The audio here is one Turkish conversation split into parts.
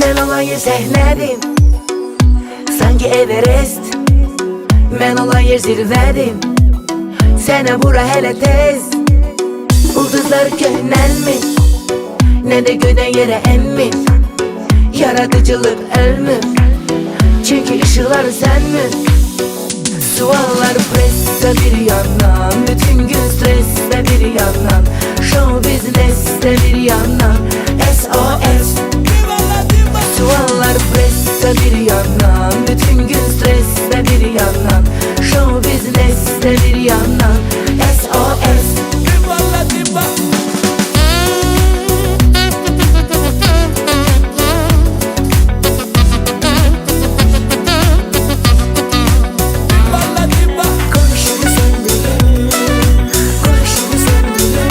dünyayı sehlədim Sanki Everest. Mən olan yer zirvədim Sənə bura hələ tez. Ulduzlar köhnəlmi Nə də göydən yerə emmir Yaradıcılıq ölmür Çünkü ışıklar senmin Suallar presse bir yandan Bütün gün streste bir yandan. Show business'te bir yandan sen dinle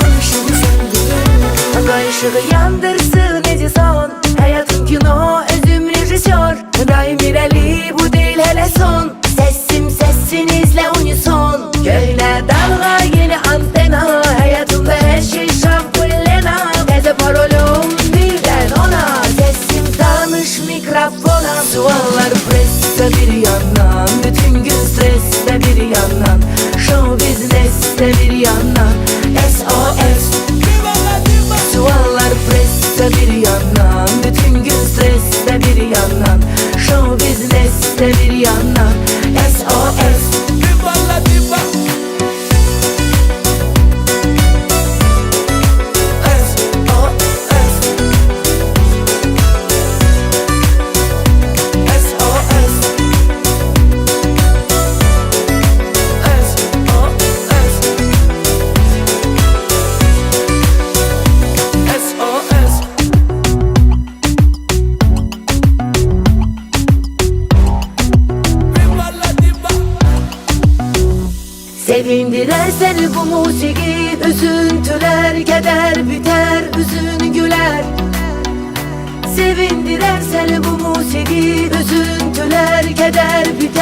Konuşumu sen dinle Ay ışığı yandırsın Edison Hayatım kino özüm rejisör Daim ireli bu değil hele son. Sesim sesinizle unison Göyle dalga yeni antena. Hayatımda her şey şampullena Teze parolum birden ona. Sesim tanış mikrofona. Suallar presse bir yandan. Bütün gün streste bir yandan. Show business'te bir yandan. SOS business'te bir yandan SOS SOS Sevindirer seni bu musiki Üzüntüler keder biter Üzün güler. Sevindirer seni bu musiki Üzüntüler keder biter